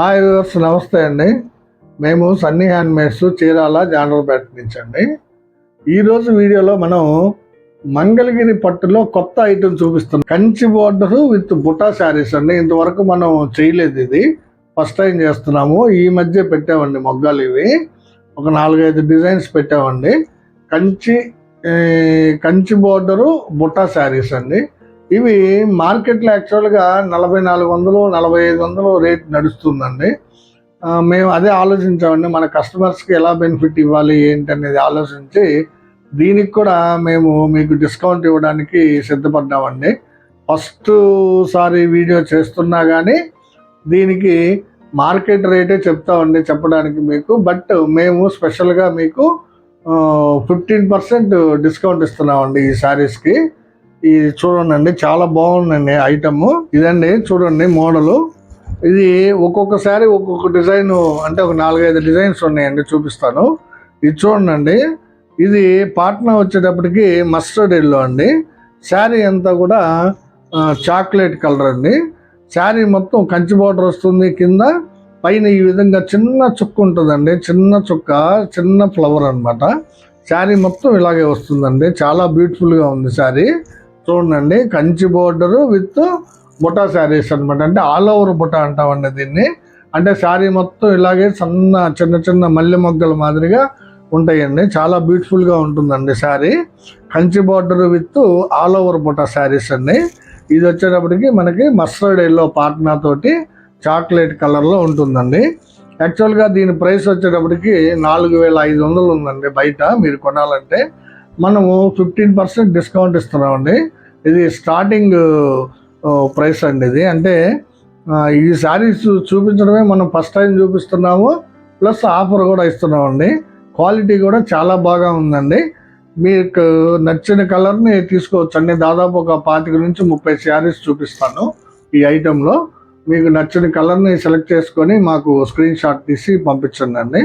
Hi viewers నమస్తే అండి. మేము సన్నీ హ్యాండ్మేడ్స్ చీరాల జానర్పేట నుంచి అండి. ఈరోజు వీడియోలో మనం మంగళగిరి పట్టులో కొత్త ఐటెం చూపిస్తున్నాం. Kanchi border with buta sarees అండి. ఇంతవరకు మనం చేయలేదు ఇది. ఫస్ట్ టైం చేస్తున్నాము. ఈ మధ్య పెట్టామండి మొగ్గాలు ఇవి. ఒక నాలుగైదు డిజైన్స్ పెట్టామండి. కంచి కంచి బోర్డరు బుటా శారీస్ అండి. ఇవి మార్కెట్లో యాక్చువల్గా నలభై నాలుగు వందలు నలభై ఐదు వందలు రేట్ నడుస్తుందండి. మేము అదే ఆలోచించామండి మన కస్టమర్స్కి ఎలా బెనిఫిట్ ఇవ్వాలి ఏంటి అనేది ఆలోచించి దీనికి కూడా మేము మీకు డిస్కౌంట్ ఇవ్వడానికి సిద్ధపడ్డామండి. ఫస్ట్ సారి వీడియో చేస్తున్నా కానీ దీనికి మార్కెట్ రేటే చెప్తామండి చెప్పడానికి మీకు. బట్ మేము స్పెషల్గా మీకు ఫిఫ్టీన్ పర్సెంట్ డిస్కౌంట్ ఇస్తున్నామండి ఈ శారీస్కి ఇది చూడండి చాలా బాగుందండి ఐటమ్. ఇదండి చూడండి మోడలు. ఇది ఒక్కొక్క శారీ ఒక్కొక్క డిజైన్ అంటే ఒక నాలుగైదు డిజైన్స్ ఉన్నాయండి చూపిస్తాను. ఇది చూడండి ఇది పాట్నా వచ్చేటప్పటికి మస్టర్డ్ ఎల్లో అండి. శారీ అంతా కూడా చాక్లెట్ కలర్ అండి. శారీ మొత్తం కంచి బార్డర్ వస్తుంది కింద. పైన ఈ విధంగా చిన్న చుక్క ఉంటుందండి. చిన్న చుక్క చిన్న ఫ్లవర్ అన్నమాట. శారీ మొత్తం ఇలాగే వస్తుందండి. చాలా బ్యూటిఫుల్గా ఉంది శారీ. చూడండి Kanchi border with buta sarees అన్నమాట. అంటే ఆల్ ఓవర్ బుటా అంటామండి దీన్ని. అంటే శారీ మొత్తం ఇలాగే సన్న చిన్న చిన్న మల్లె మొగ్గల మాదిరిగా ఉంటాయండి. చాలా బ్యూటిఫుల్గా ఉంటుందండి saree. Kanchi border with all over buta sarees అండి. ఇది వచ్చేటప్పటికి మనకి మస్టర్డ్ ఎల్లో పాట్నా తోటి చాక్లెట్ కలర్లో ఉంటుందండి. యాక్చువల్గా దీని ప్రైస్ వచ్చేటప్పటికి నాలుగు వేల ఐదు వందలు ఉందండి బయట మీరు కొనాలంటే. మనము ఫిఫ్టీన్ పర్సెంట్ డిస్కౌంట్ ఇస్తున్నామండి. ఇది స్టార్టింగ్ ప్రైస్ అండి ఇది. అంటే ఈ శారీస్ చూపించడమే మనం ఫస్ట్ టైం చూపిస్తున్నాము. ప్లస్ ఆఫర్ కూడా ఇస్తున్నామండి. క్వాలిటీ కూడా చాలా బాగా ఉందండి. మీకు నచ్చిన కలర్ని తీసుకోవచ్చండి దాదాపు ఒక పాతిక నుంచి ముప్పై శారీస్ చూపిస్తాను ఈ ఐటెంలో. మీకు నచ్చిన కలర్ని సెలెక్ట్ చేసుకొని మాకు స్క్రీన్ షాట్ తీసి పంపించండి అండి.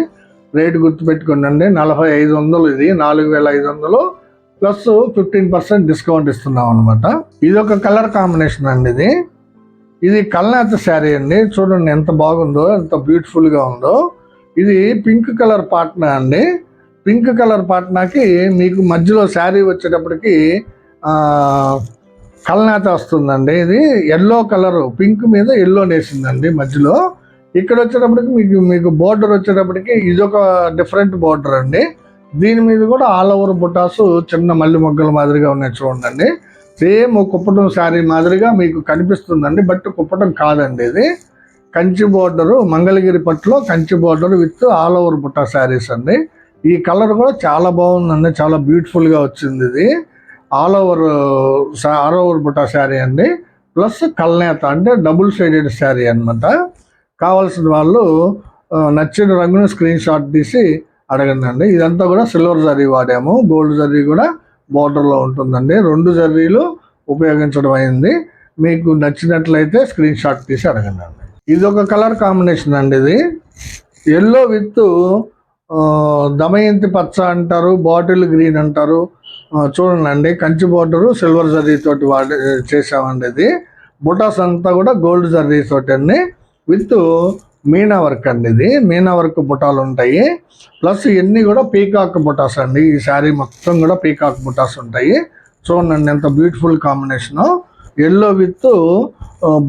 రేటు గుర్తుపెట్టుకోండి అండి నలభై ఐదు వందలు ఇది నాలుగు వేల ఐదు వందలు ప్లస్ ఫిఫ్టీన్ పర్సెంట్ డిస్కౌంట్ ఇస్తున్నాం అనమాట ఇది ఒక కలర్ కాంబినేషన్ అండి ఇది. ఇది కల్నాథ శారీ అండి. చూడండి ఎంత బాగుందో ఎంత బ్యూటిఫుల్గా ఉందో. ఇది పింక్ కలర్ పాట్నా అండి. పింక్ కలర్ పాట్నాకి మీకు మధ్యలో శారీ వచ్చేటప్పటికి ఆ, కల్నాథ వస్తుందండి. ఇది ఎల్లో కలర్ పింక్ మీద ఎల్లో నేసిందండి మధ్యలో. ఇక్కడ వచ్చేటప్పటికి మీకు మీకు బోర్డర్ వచ్చేటప్పటికి ఇదొక డిఫరెంట్ బోర్డర్ అండి. దీని మీద కూడా ఆల్ ఓవర్ బుటాసు చిన్న మల్లి మొగ్గల మాదిరిగా ఉన్నాయి చూడండి. సేమ్ కుప్పటం శారీ మాదిరిగా మీకు కనిపిస్తుందండి బట్ కుప్పటం కాదండి ఇది. కంచి బోర్డరు మంగళగిరి పట్టులో Kanchi border with all over butta sarees అండి. ఈ కలర్ కూడా చాలా బాగుందండి చాలా బ్యూటిఫుల్గా వచ్చింది ఇది. All over all over Butta sari అండి. ప్లస్ కల్నేత అంటే డబుల్ షేడెడ్ శారీ అన్నమాట. కావాల్సిన వాళ్ళు నచ్చిన రంగును స్క్రీన్ షాట్ తీసి అడగండి ఇదంతా కూడా సిల్వర్ జరీ వాడాము. గోల్డ్ జరీ కూడా బోర్డర్లో ఉంటుందండి. రెండు జరీలు ఉపయోగించడం అయింది. మీకు నచ్చినట్లయితే స్క్రీన్ షాట్ తీసి అడగండి అండి ఇది ఒక కలర్ కాంబినేషన్ అండి ఇది. ఎల్లో విత్ దమయంతి పచ్చ అంటారు బాటిల్ గ్రీన్ అంటారు. చూడండి అండి కంచి బోర్డరు సిల్వర్ జరీ తోటి వాడి చేసామండి ఇది. బుటాస్ అంతా కూడా గోల్డ్ జరీ తోటి అన్నీ విత్ మీనా వర్క్ అండి ఇది. మీనా వర్క్ బుటాలు ఉంటాయి. ప్లస్ ఇవన్నీ కూడా పీకాక్ బుటాస్ అండి. ఈ శారీ మొత్తం కూడా పీకాక్ బుటాస్ ఉంటాయి. చూడండి ఎంత beautiful combination. Yellow with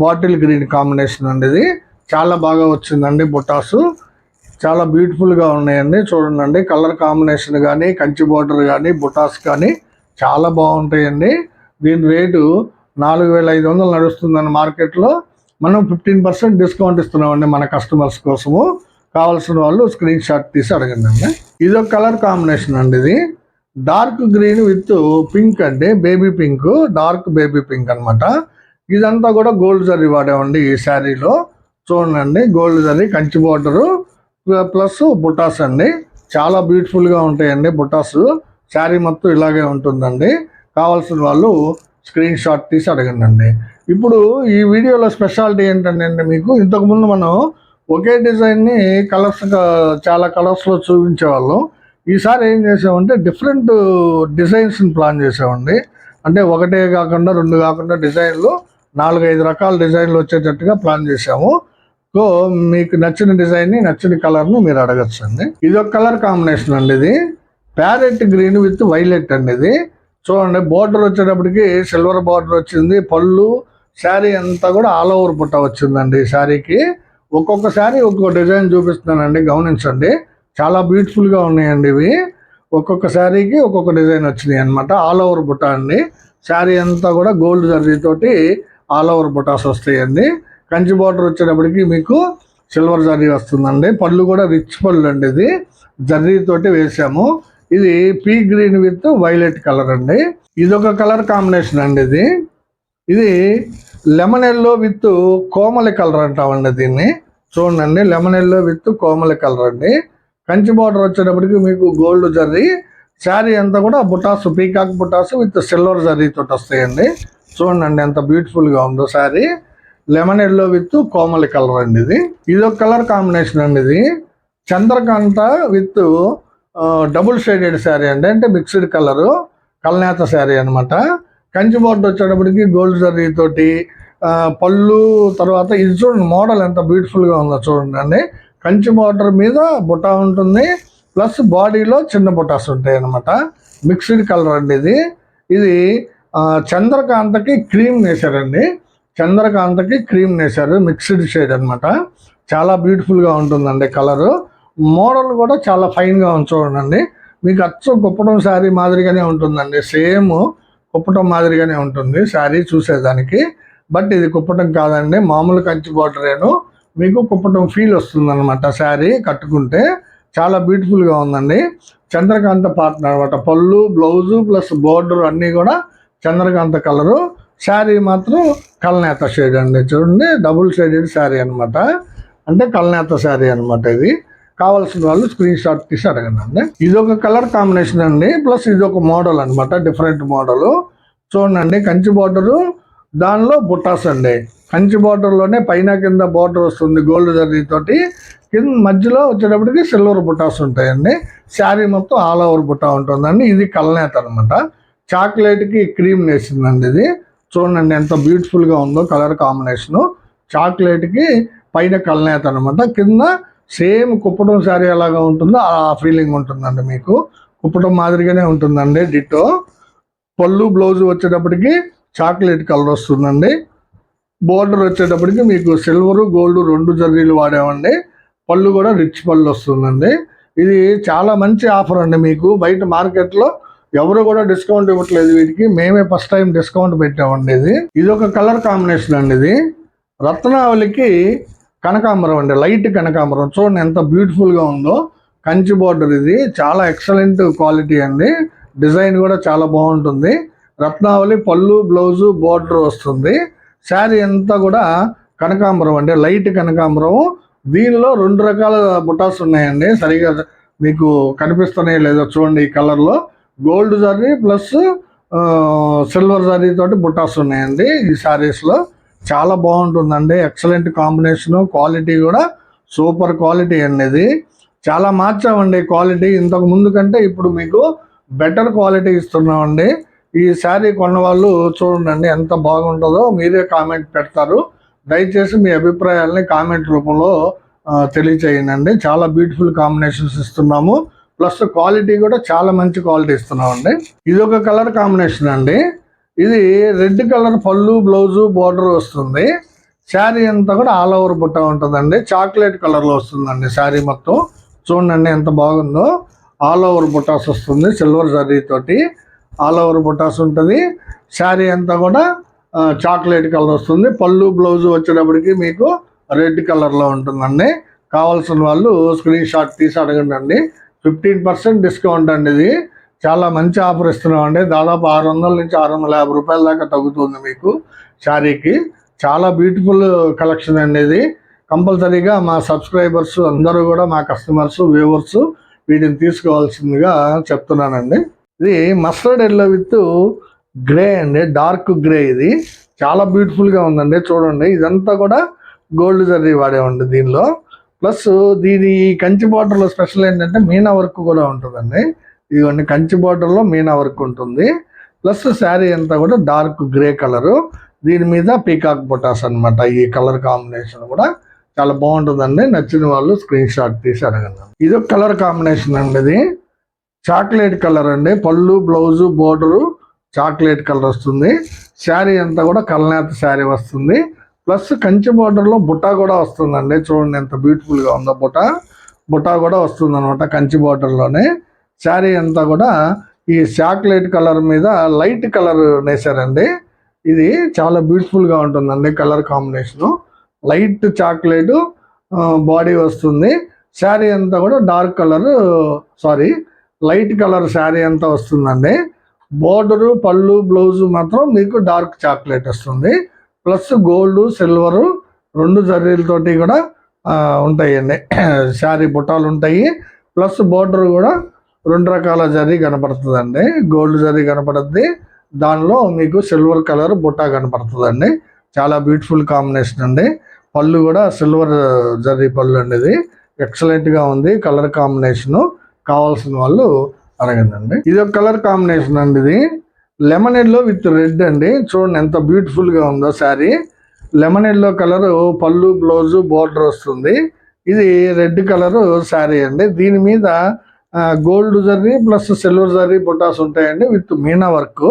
bottle green combination అండి ఇది. చాలా బాగా వచ్చిందండి బుటాసు. చాలా బ్యూటిఫుల్గా ఉన్నాయండి. చూడండి కలర్ కాంబినేషన్ కానీ కంచి బార్డర్ కానీ బుటాస్ కానీ చాలా బాగుంటాయండి. దీని రేటు నాలుగు వేల ఐదు వందలు నడుస్తుందండి మార్కెట్లో. మనం ఫిఫ్టీన్ పర్సెంట్ డిస్కౌంట్ ఇస్తున్నామండి మన కస్టమర్స్ కోసము. కావాల్సిన వాళ్ళు స్క్రీన్ షాట్ తీసి అడగండి అండి. ఇది ఒక కలర్ కాంబినేషన్ అండి ఇది. డార్క్ గ్రీన్ విత్ పింక్ అండి. Baby pink dark baby pink అన్నమాట. ఇదంతా కూడా గోల్డ్ జరీ వాడామండి ఈ శారీలో. చూడండి gold zari Kanchi border plus butas అండి. చాలా బ్యూటిఫుల్గా ఉంటాయండి బుటాస్. శారీ మొత్తం ఇలాగే ఉంటుందండి. కావాల్సిన వాళ్ళు స్క్రీన్ షాట్ తీసి అడగండి ఇప్పుడు ఈ వీడియోలో స్పెషాలిటీ ఏంటంటే మీకు ఇంతకుముందు మనం ఒకే డిజైన్ని కలర్స్ చాలా కలర్స్లో చూపించేవాళ్ళం. ఈసారి ఏం చేసామంటే డిఫరెంట్ డిజైన్స్ని ప్లాన్ చేసామండి. అంటే ఒకటే కాకుండా రెండు కాకుండా డిజైన్లు నాలుగైదు రకాల డిజైన్లు వచ్చేటట్టుగా ప్లాన్ చేసాము. సో మీకు నచ్చిన డిజైన్ని నచ్చిన కలర్ని మీరు అడగచ్చు అండి ఇది ఒక కలర్ కాంబినేషన్ అండి ఇది. ప్యారెట్ గ్రీన్ విత్ వైలెట్ అండి ఇది. చూడండి బార్డర్ వచ్చేటప్పటికి సిల్వర్ బార్డర్ వచ్చింది. పళ్ళు శారీ అంతా కూడా ఆల్ ఓవర్ పుట్ట వచ్చిందండి ఈ శారీకి. ఒక్కొక్క శారీ ఒక్కొక్క డిజైన్ చూపిస్తున్నానండి గమనించండి. చాలా బ్యూటిఫుల్గా ఉన్నాయండి ఇవి. ఒక్కొక్క శారీకి ఒక్కొక్క డిజైన్ వచ్చినాయి అనమాట ఆల్ ఓవర్ బుట్ట అండి. శారీ అంతా కూడా గోల్డ్ జర్రీతోటి ఆల్ ఓవర్ బుటాస్ వస్తాయండి. కంచి బార్డర్ వచ్చేటప్పటికి మీకు సిల్వర్ జర్రీ వస్తుందండి. పళ్ళు కూడా రిచ్ పళ్ళు అండి ఇది. జర్రీతోటి వేసాము. ఇది pea green with violet colour అండి. ఇది ఒక కలర్ కాంబినేషన్ అండి ఇది. ఇది లెమన్ ఎల్లో విత్ కోమలి కలర్ అంటామండి దీన్ని. చూడండి లెమన్ ఎల్లో విత్ కోమలి కలర్ అండి. కంచి బార్డర్ వచ్చేటప్పటికి మీకు గోల్డ్ జర్రీ శారీ అంతా కూడా butas peacock butas with silver zari తోటి వస్తాయండి. చూడండి ఎంత బ్యూటిఫుల్గా ఉందో శారీ. లెమన్ ఎల్లో విత్ కోమలి కలర్ అండి ఇది. ఇది ఒక కలర్ కాంబినేషన్ అండి ఇది. Chandrakanta with double shaded saree అండి. అంటే మిక్స్డ్ కలరు కల్నేత శారీ అనమాట కంచి బోర్డు వచ్చేటప్పటికి గోల్డ్ జరీ తోటి పళ్ళు తర్వాత ఇది చూడండి మోడల్ ఎంత బ్యూటిఫుల్గా గా ఉందో చూడండి అండి. కంచి బోర్డర్ మీద బుట్ట ఉంటుంది ప్లస్ బాడీలో చిన్న బుటాస్ ఉంటాయి అనమాట మిక్స్డ్ కలర్ అండి ఇది. ఇది చంద్రకాంతకి క్రీమ్ వేశారండి. చంద్రకాంతకి క్రీమ్ వేశారు మిక్స్డ్ షేడ్ అన్నమాట. చాలా బ్యూటిఫుల్గా ఉంటుందండి కలరు మోడల్ కూడా చాలా ఫైన్గా గా చూడండి. మీకు అచ్చు కుప్పటం శారీ మాదిరిగానే ఉంటుందండి. సేమ్ కుప్పటం మాదిరిగానే ఉంటుంది శారీ చూసేదానికి. బట్ ఇది కుప్పటం కాదండి. మామూలు కంచి బార్డరేను. మీకు కుప్పటం ఫీల్ వస్తుంది అనమాట శారీ కట్టుకుంటే. చాలా బ్యూటిఫుల్గా ఉందండి. చంద్రకాంత పార్ట్నర్ అనమాట పళ్ళు బ్లౌజు ప్లస్ బోర్డర్ అన్నీ కూడా చంద్రకాంత కలరు శారీ మాత్రం కల్నేత షేడ్ అండి. చూడండి డబుల్ షేడెడ్ శారీ అనమాట అంటే కల్నేత శారీ అన్నమాట ఇది. కావాల్సిన వాళ్ళు స్క్రీన్ షాట్ తీసి అడగండి అండి ఇది ఒక కలర్ కాంబినేషన్ అండి ప్లస్ ఇది ఒక మోడల్ అన్నమాట డిఫరెంట్ మోడల్ చూడండి కంచి బార్డరు దానిలో బుట్టాస్ అండి. కంచి బార్డర్లోనే పైన కింద బార్డర్ వస్తుంది గోల్డ్ జరీతోటి కింద మధ్యలో వచ్చేటప్పటికి సిల్వర్ బుట్టాస్ ఉంటాయండి. శారీ మొత్తం ఆల్ ఓవర్ బుట్టా ఉంటుందండి. ఇది కల్నేత అనమాట చాక్లెట్కి క్రీమ్ వేసిందండి ఇది. చూడండి ఎంత బ్యూటిఫుల్గా ఉందో కలర్ కాంబినేషను చాక్లెట్కి పైన కల్నేత అనమాట కింద సేమ్ కుప్పటం శారీ ఎలాగా ఉంటుందో ఆ ఫీలింగ్ ఉంటుందండి మీకు. కుప్పటం మాదిరిగానే ఉంటుందండి డిట్టో. పళ్ళు బ్లౌజ్ వచ్చేటప్పటికి చాక్లెట్ కలర్ వస్తుందండి. బోర్డర్ వచ్చేటప్పటికి మీకు సిల్వరు గోల్డ్ రెండు జర్రీలు వాడామండి. పళ్ళు కూడా రిచ్ పళ్ళు వస్తుందండి. ఇది చాలా మంచి ఆఫర్ అండి మీకు. బయట మార్కెట్లో ఎవరు కూడా డిస్కౌంట్ ఇవ్వట్లేదు వీటికి. మేమే ఫస్ట్ టైం డిస్కౌంట్ పెట్టామండి ఇది. ఇది ఒక కలర్ కాంబినేషన్ అండి ఇది. రత్నావళికి కనకాంబరం అండి లైట్ కనకాంబరం. చూడండి ఎంత బ్యూటిఫుల్గా ఉందో. కంచి బార్డర్ ఇది. చాలా ఎక్సలెంట్ క్వాలిటీ అండి. డిజైన్ కూడా చాలా బాగుంటుంది. రత్నావళి పళ్ళు బ్లౌజు బార్డర్ వస్తుంది. శారీ అంతా కూడా కనకాంబరం అండి లైట్ కనకాంబరం. దీనిలో రెండు రకాల బుటాస్ ఉన్నాయండి. సరిగా మీకు కనిపిస్తున్నాయి లేదో చూడండి ఈ కలర్లో gold zari plus silver zari తోటి బుటాస్ ఉన్నాయండి ఈ శారీస్లో. చాలా బాగుంటుందండి. ఎక్సలెంట్ కాంబినేషన్ క్వాలిటీ కూడా సూపర్ క్వాలిటీ అనేది చాలా మార్చామండి క్వాలిటీ ఇంతకు ముందు కంటే ఇప్పుడు మీకు బెటర్ క్వాలిటీ ఇస్తున్నామండి. ఈ శారీ కొన్న వాళ్ళు చూడండి ఎంత బాగుంటుందో మీరే కామెంట్ పెడతారు. దయచేసి మీ అభిప్రాయాలని కామెంట్ రూపంలో తెలియచేయండి. చాలా బ్యూటిఫుల్ కాంబినేషన్స్ ఇస్తున్నాము. ప్లస్ క్వాలిటీ కూడా చాలా మంచి క్వాలిటీ ఇస్తున్నామండి. ఇది ఒక కలర్ కాంబినేషన్ అండి. ఇది రెడ్ కలర్ పళ్ళు బ్లౌజు బార్డర్ వస్తుంది. శారీ అంతా కూడా ఆల్ ఓవర్ బుట్ట ఉంటుందండి. చాక్లెట్ కలర్లో వస్తుందండి శారీ మొత్తం. చూడండి ఎంత బాగుందో. ఆల్ ఓవర్ బుటాస్ వస్తుంది సిల్వర్ జరీ తోటి. ఆల్ ఓవర్ బుటాస్ ఉంటుంది. శారీ అంతా కూడా చాక్లెట్ కలర్ వస్తుంది. పళ్ళు బ్లౌజ్ వచ్చేటప్పటికి మీకు రెడ్ కలర్లో ఉంటుందండి. కావాల్సిన వాళ్ళు స్క్రీన్ షాట్ తీసి అడగండి అండి ఫిఫ్టీన్ పర్సెంట్ డిస్కౌంట్ అండి ఇది. చాలా మంచి ఆఫర్ ఇస్తున్నామండి. దాదాపు ఆరు వందల నుంచి ఆరు వందల యాభై రూపాయల దాకా తగ్గుతుంది మీకు శారీకి. చాలా బ్యూటిఫుల్ కలెక్షన్ అండి ఇది. కంపల్సరీగా మా సబ్స్క్రైబర్స్ అందరూ కూడా మా కస్టమర్స్ వ్యూవర్స్ వీటిని తీసుకోవాల్సిందిగా చెప్తున్నానండి. ఇది మస్టర్డ్ ఎల్లో విత్ గ్రే అండి డార్క్ గ్రే ఇది. చాలా బ్యూటిఫుల్గా ఉందండి చూడండి. ఇదంతా కూడా గోల్డ్ జరీ వాడేవండి దీనిలో. ప్లస్ దీని కంచి బార్డర్లో స్పెషల్ ఏంటంటే మీనా వర్క్ కూడా ఉంటుందండి. ఇదిగోండి కంచి బార్డర్లో మీనా వర్క్ ఉంటుంది. ప్లస్ శారీ అంతా కూడా డార్క్ గ్రే కలరు. దీని మీద పీకాక్ బొటాస్ అన్నమాట. ఈ కలర్ కాంబినేషన్ కూడా చాలా బాగుంటుందండి. నచ్చిన వాళ్ళు స్క్రీన్ షాట్ తీసి అడగండి. ఇది ఒక కలర్ కాంబినేషన్ అండి ఇది. చాక్లెట్ కలర్ అండి. పళ్ళు బ్లౌజు బోర్డరు చాక్లెట్ కలర్ వస్తుంది. శారీ అంతా కూడా కలనేత శారీ వస్తుంది. ప్లస్ కంచి బోర్డర్లో బుట్ట కూడా వస్తుందండి. చూడండి ఎంత బ్యూటిఫుల్గా ఉందో బుట్ట బుట్ట కూడా వస్తుంది అనమాట కంచి బోర్డర్లోనే శారీ అంతా కూడా ఈ చాక్లెట్ కలర్ మీద లైట్ కలర్ నేసారండి. ఇది చాలా బ్యూటిఫుల్గా ఉంటుందండి colour combination. Light chocolate body వస్తుంది. శారీ అంతా కూడా dark colour sorry light colour saree అంతా వస్తుందండి. బోర్డరు పళ్ళు బ్లౌజ్ మాత్రం మీకు డార్క్ చాక్లెట్ వస్తుంది. ప్లస్ గోల్డ్ సిల్వరు రెండు జర్రీలతోటి కూడా ఉంటాయండి. శారీ బుట్టాలు ఉంటాయి. ప్లస్ బోర్డర్ కూడా రెండు రకాల జరీ కనపడుతుందండి. గోల్డ్ జరీ కనపడుద్ది. దానిలో మీకు సిల్వర్ కలర్ బుట్ట కనపడుతుందండి. చాలా బ్యూటిఫుల్ కాంబినేషన్ అండి. పళ్ళు కూడా సిల్వర్ జరీ పళ్ళు అండి ఇది. ఎక్సలెంట్గా ఉంది. కలర్ కాంబినేషను కావాల్సిన వాళ్ళు అడగండి ఇది ఒక కలర్ కాంబినేషన్ అండి ఇది. లెమన్ ఎల్లో విత్ రెడ్ అండి. చూడండి ఎంత బ్యూటిఫుల్గా ఉందో శారీ. లెమన్ ఎల్లో కలర్ పళ్ళు బ్లౌజు బోర్డర్ వస్తుంది. ఇది రెడ్ కలర్ శారీ అండి. దీని మీద gold zari plus silver zari బుటాస్ ఉంటాయండి విత్ మీనా వర్క్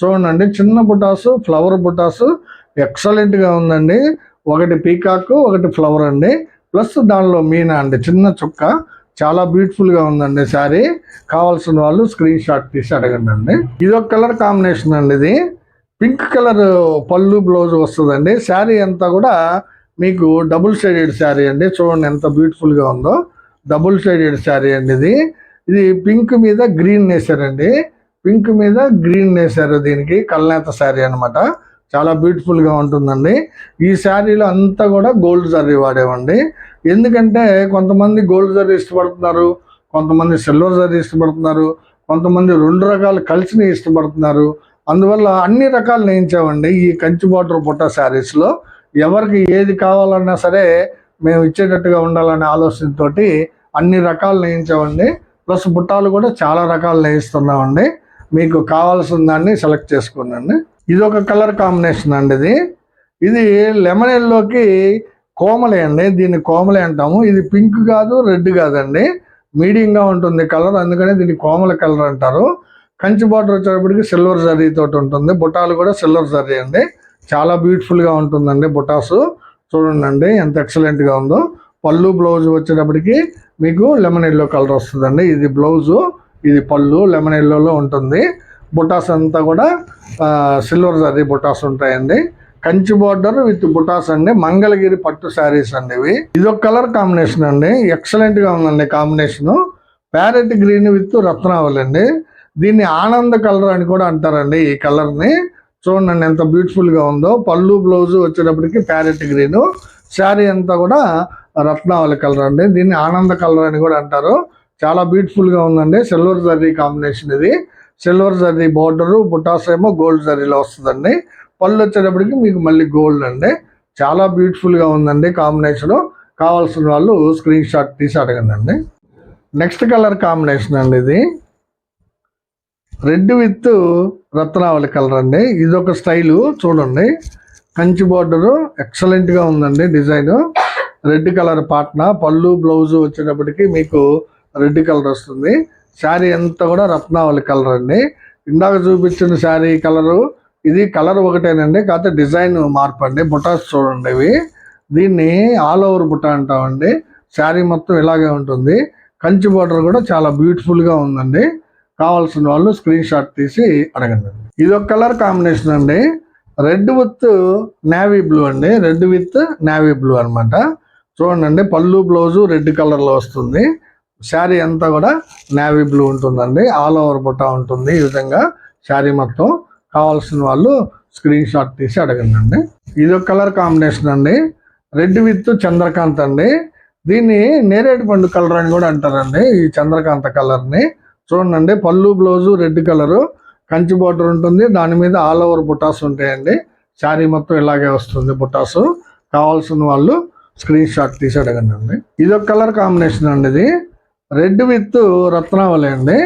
చూడండి చిన్న బుటాసు ఫ్లవర్ బుటాసు ఎక్సలెంట్గా ఉందండి. ఒకటి పీకాక్ ఒకటి ఫ్లవర్ అండి. ప్లస్ దానిలో మీనా అండి చిన్న చుక్క. చాలా బ్యూటిఫుల్గా ఉందండి శారీ. కావాల్సిన వాళ్ళు స్క్రీన్ షాట్ తీసి అడగండి అండి ఇది ఒక కలర్ కాంబినేషన్ అండి ఇది. పింక్ కలర్ పళ్ళు బ్లౌజ్ వస్తుందండి. శారీ అంతా కూడా మీకు డబుల్ షేడెడ్ శారీ అండి. చూడండి ఎంత బ్యూటిఫుల్గా ఉందో. డబుల్ షేడెడ్ శారీ అండి ఇది. ఇది పింక్ మీద గ్రీన్ వేసారండి పింక్ మీద గ్రీన్ వేసారు దీనికి కల్నేత శారీ అన్నమాట. చాలా బ్యూటిఫుల్గా ఉంటుందండి. ఈ శారీలో అంతా కూడా గోల్డ్ జర్రీ వాడేవండి. ఎందుకంటే కొంతమంది గోల్డ్ జర్రీ ఇష్టపడుతున్నారు కొంతమంది సిల్వర్ జర్రీ ఇష్టపడుతున్నారు కొంతమంది రెండు రకాలు కలిసిని ఇష్టపడుతున్నారు. అందువల్ల అన్ని రకాలు నేయించామండి ఈ కంచి బార్డర్ పుట్ట శారీస్లో ఎవరికి ఏది కావాలన్నా సరే మేము ఇచ్చేటట్టుగా ఉండాలనే ఆలోచనతోటి అన్ని రకాలు నేయించామండి. ప్లస్ బుట్టాలు కూడా చాలా రకాలు నేయిస్తున్నామండి మీకు కావాల్సిన దాన్ని సెలెక్ట్ చేసుకోండి ఇది ఒక కలర్ కాంబినేషన్ అండి ఇది. ఇది లెమన్ ఎల్లోకి కోమలి అండి. దీన్ని కోమలి అంటాము. ఇది పింక్ కాదు రెడ్ కాదండి. మీడియంగా ఉంటుంది కలర్ అందుకని దీన్ని కోమల కలర్ అంటారు. కంచి బార్డర్ వచ్చేటప్పటికి సిల్వర్ జరీ తోటి ఉంటుంది. బుటాలు కూడా సిల్వర్ జరీ అండి. చాలా బ్యూటిఫుల్గా ఉంటుందండి బుటాసు చూడండి అండి ఎంత ఎక్సలెంట్గా ఉందో. పళ్ళు బ్లౌజ్ వచ్చేటప్పటికి మీకు లెమన్ ఎల్లో కలర్ వస్తుందండి. ఇది బ్లౌజు ఇది పళ్ళు లెమన్ ఎల్లోలో ఉంటుంది. బుటాస్ అంతా కూడా సిల్వర్ జరీ బుటాస్ ఉంటాయండి. కంచి బార్డర్ విత్ బుటాస్ అండి. మంగళగిరి పట్టు శారీస్ అండి ఇవి. ఇది ఒక కలర్ కాంబినేషన్ అండి ఎక్సలెంట్గా ఉందండి కాంబినేషన్ ప్యారెట్ గ్రీన్ విత్ రత్నావళి అండి. దీన్ని ఆనంద కలర్ అని కూడా అంటారండి ఈ కలర్ని చూడండి ఎంత బ్యూటిఫుల్గా ఉందో. పళ్ళు బ్లౌజ్ వచ్చేటప్పటికి ప్యారెట్ గ్రీన్ శారీ అంతా కూడా రత్నావళి కలర్ అండి. దీన్ని ఆనంద కలర్ అని కూడా అంటారు. చాలా బ్యూటిఫుల్గా ఉందండి. సిల్వర్ జర్రీ కాంబినేషన్ ఇది. సిల్వర్ జర్రీ బోర్డర్ బుటాస్ ఏమో గోల్డ్ జర్రీలో వస్తుందండి. పళ్ళు వచ్చేటప్పటికి మీకు మళ్ళీ గోల్డ్ అండి. చాలా బ్యూటిఫుల్గా ఉందండి కాంబినేషన్ కావాల్సిన వాళ్ళు స్క్రీన్ షాట్ తీసి అడగండి నెక్స్ట్ కలర్ కాంబినేషన్ అండి ఇది. రెడ్ విత్ రత్నావళి కలర్ అండి. ఇది ఒక స్టైలు చూడండి. కంచి బోర్డరు ఎక్సలెంట్గా ఉందండి డిజైన్. రెడ్ కలర్ పాట్న పళ్ళు బ్లౌజ్ వచ్చేటప్పటికి మీకు రెడ్ కలర్ వస్తుంది. శారీ అంతా కూడా రత్నావళి కలర్ అండి. ఇందాక చూపించిన శారీ కలరు ఇది కలర్ ఒకటేనండి కాకపోతే డిజైన్ మార్పు అండి బుటాస్ చూడండి ఇవి. దీన్ని ఆల్ ఓవర్ బుట్ట అంటామండి. శారీ మొత్తం ఇలాగే ఉంటుంది. కంచి బోర్డర్ కూడా చాలా బ్యూటిఫుల్గా ఉందండి. కావాల్సిన వాళ్ళు స్క్రీన్ షాట్ తీసి అడగండి. ఇది ఒక కలర్ కాంబినేషన్ అండి. రెడ్ విత్ నేవీ బ్లూ అండి. రెడ్ విత్ నేవీ బ్లూ అనమాట చూడండి పళ్ళు బ్లౌజు రెడ్ కలర్లో వస్తుంది. శారీ అంతా కూడా నావీ బ్లూ ఉంటుందండి. ఆల్ ఓవర్ బుట్ట ఉంటుంది ఈ విధంగా శారీ మొత్తం. కావాల్సిన వాళ్ళు స్క్రీన్ షాట్ తీసి అడగండి ఇది ఒక కలర్ కాంబినేషన్ అండి. రెడ్ విత్ చంద్రకాంత్ అండి. దీన్ని నేరేడు పండు కలర్ అని కూడా అంటారండి ఈ చంద్రకాంత కలర్ని చూడండి పళ్ళు blouse red colour. Kanchi border ఉంటుంది. దాని మీద ఆల్ ఓవర్ బుటాస్ ఉంటాయండి. శారీ మొత్తం ఇలాగే వస్తుంది బుటాసు కావాల్సిన వాళ్ళు స్క్రీన్ షాట్ తీసి అడగండి ఇది ఒక కలర్ కాంబినేషన్ అండి ఇది. రెడ్ విత్ రత్నావళి అండి.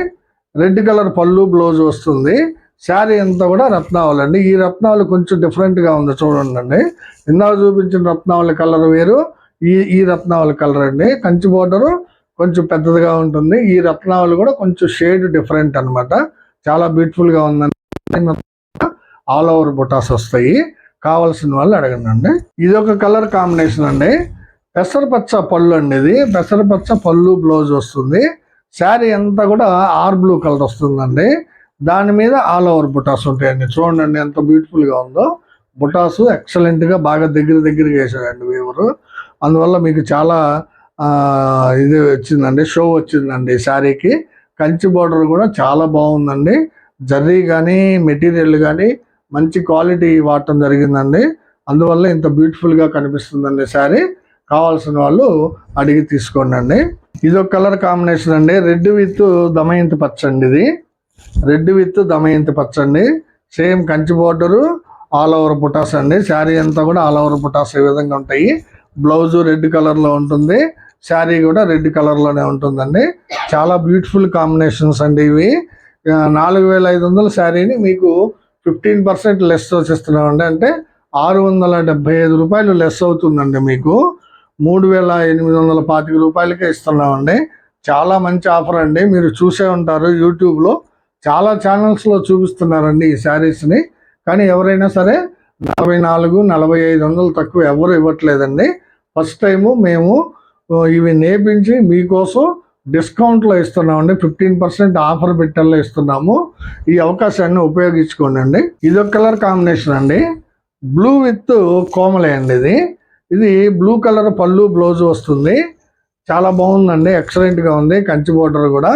రెడ్ కలర్ పళ్ళు బ్లౌజ్ వస్తుంది. శారీ అంతా కూడా రత్నావళి అండి. ఈ రత్నావళి కొంచెం డిఫరెంట్గా గా ఉంది చూడండి అండి ఇందాక చూపించిన రత్నావళి కలర్ వేరు. ఈ ఈ రత్నావళి కలర్ అండి. కంచి బోర్డరు కొంచెం పెద్దదిగా ఉంటుంది. ఈ రత్నావళి కూడా కొంచెం షేడ్ డిఫరెంట్ అన్నమాట. చాలా బ్యూటిఫుల్గా ఉందండి. ఆల్ ఓవర్ బుటాస్ వస్తాయి. కావాల్సిన వాళ్ళు అడగండి అండి. ఇది ఒక కలర్ కాంబినేషన్ అండి. పెసరపచ్చ పళ్ళు అండి ఇది. పెసరపచ్చ పళ్ళు బ్లౌజ్ వస్తుంది. శారీ అంతా కూడా ఆర్ బ్లూ కలర్ వస్తుందండి. దాని మీద ఆల్ ఓవర్ బుటాస్ ఉంటాయండి. చూడండి ఎంత బ్యూటిఫుల్గా ఉందో. బుటాస్ ఎక్సలెంట్గా బాగా దగ్గర దగ్గరగా వేసాడండి వీవరు అందువల్ల మీకు చాలా ఇది వచ్చిందండి షో వచ్చిందండి శారీకి. కంచి బార్డర్ కూడా చాలా బాగుందండి. జర్రీ కానీ మెటీరియల్ కానీ మంచి క్వాలిటీ వాడటం జరిగిందండి. అందువల్ల ఇంత బ్యూటిఫుల్గా కనిపిస్తుందండి శారీ. కావాల్సిన వాళ్ళు అడిగి తీసుకోండి అండి ఇది ఒక కలర్ కాంబినేషన్ అండి. రెడ్ విత్ దమయంతి పచ్చ అండి ఇది. రెడ్ విత్ దమయంతి పచ్చ అండి same Kanchi border all over పుటాస్ అండి. శారీ అంతా కూడా ఆల్ ఓవర్ పుటాస్ ఈ విధంగా ఉంటాయి. బ్లౌజు రెడ్ కలర్లో ఉంటుంది. శారీ కూడా రెడ్ కలర్లోనే ఉంటుందండి. చాలా బ్యూటిఫుల్ కాంబినేషన్స్ అండి ఇవి. నాలుగు వేల ఐదు వందల శారీని మీకు ఫిఫ్టీన్ పర్సెంట్ లెస్ వచ్చేస్తున్నామండి. అంటే ఆరు వందల డెబ్బై ఐదు రూపాయలు లెస్ అవుతుందండి మీకు. మూడు వేల ఎనిమిది వందల పాతిక రూపాయలకే ఇస్తున్నామండి. చాలా మంచి ఆఫర్ అండి. మీరు చూసే ఉంటారు యూట్యూబ్లో. చాలా ఛానల్స్లో చూపిస్తున్నారండి ఈ శారీస్ని. కానీ ఎవరైనా సరే నలభై నాలుగు నలభై ఐదు వందలు తక్కువ ఎవరు ఇవ్వట్లేదండి. ఫస్ట్ టైము మేము ఇవి నేర్పించి మీకోసం డిస్కౌంట్లో ఇస్తున్నామండి. ఫిఫ్టీన్ పర్సెంట్ ఆఫర్ పెట్టల్లో ఇస్తున్నాము. ఈ అవకాశాన్ని ఉపయోగించుకోండి అండి ఇది ఒక కలర్ కాంబినేషన్ అండి. బ్లూ విత్ కోమలే అండి ఇది. ఇది బ్లూ కలర్ పళ్ళు బ్లౌజ్ వస్తుంది. చాలా బాగుందండి. ఎక్సలెంట్గా ఉంది. కంచి బోర్డర్ కూడా.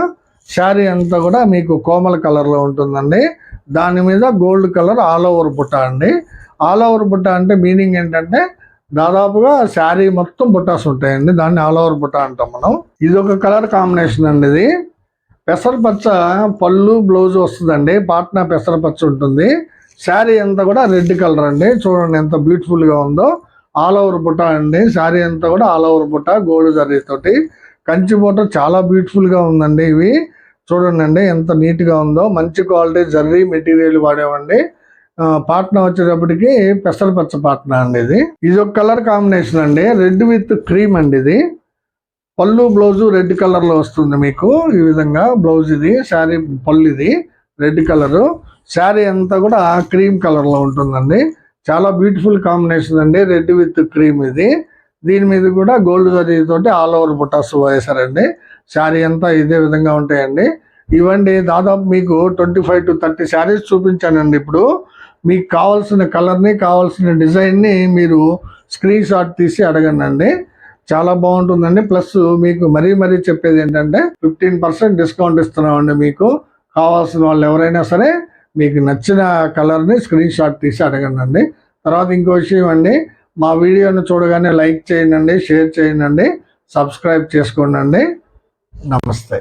శారీ అంతా కూడా మీకు కోమల కలర్లో ఉంటుందండి. దాని మీద గోల్డ్ కలర్ ఆల్ ఓవర్ బుట్ట అండి. ఆల్ ఓవర్ బుట్ట అంటే మీనింగ్ ఏంటంటే దాదాపుగా శారీ మొత్తం బుట్టాస్ ఉంటాయండి. దాన్ని ఆల్ ఓవర్ బుట్ట అంటాం మనం. ఇది ఒక కలర్ కాంబినేషన్ అండి ఇది. పెసరపచ్చ పళ్ళు బ్లౌజ్ వస్తుందండి. పాట్నా పెసరపచ్చ ఉంటుంది. శారీ అంతా కూడా రెడ్ కలర్ అండి. చూడండి ఎంత బ్యూటిఫుల్గా ఉందో. ఆల్ ఓవర్ బుట్ట అండి. శారీ అంతా కూడా ఆల్ ఓవర్ బుట్ట గోల్డ్ జరీ తోటి. కంచి బుట్ట చాలా బ్యూటిఫుల్గా ఉందండి ఇవి. చూడండి అండి ఎంత నీట్గా ఉందో. మంచి క్వాలిటీ జర్రీ మెటీరియల్ వాడేవండి. పాట్నా వచ్చేటప్పటికి పెసరపచ్చ పాట్నా అండి ఇది. ఇది ఒక కలర్ కాంబినేషన్ అండి. రెడ్ విత్ క్రీమ్ అండి ఇది. పళ్ళు బ్లౌజు రెడ్ కలర్లో వస్తుంది మీకు. ఈ విధంగా బ్లౌజ్ ఇది శారీ పళ్ళు ఇది రెడ్ కలర్. శారీ అంతా కూడా క్రీమ్ కలర్లో ఉంటుందండి. చాలా బ్యూటిఫుల్ కాంబినేషన్ అండి. రెడ్ విత్ క్రీమ్ ఇది. దీని మీద కూడా గోల్డ్ జరీ తోటి ఆల్ ఓవర్ బుటాస్ వేశారండి. శారీ అంతా ఇదే విధంగా ఉంటాయండి. ఇవండి దాదాపు మీకు twenty five to thirty saris చూపించానండి ఇప్పుడు. మీకు కావాల్సిన కలర్ని కావాల్సిన డిజైన్ని మీరు స్క్రీన్ షాట్ తీసి అడగండి చాలా బాగుంటుందండి. ప్లస్ మీకు మరీ మరీ చెప్పేది ఏంటంటే ఫిఫ్టీన్ పర్సెంట్ డిస్కౌంట్ ఇస్తున్నామండి మీకు. కావాల్సిన వాళ్ళు ఎవరైనా సరే మీకు నచ్చిన కలర్ని స్క్రీన్ షాట్ తీసి అడగండి అండి తర్వాత ఇంకో విషయం అండి మా వీడియోని చూడగానే లైక్ చేయండి షేర్ చేయండి సబ్స్క్రైబ్ చేసుకోండి నమస్తే.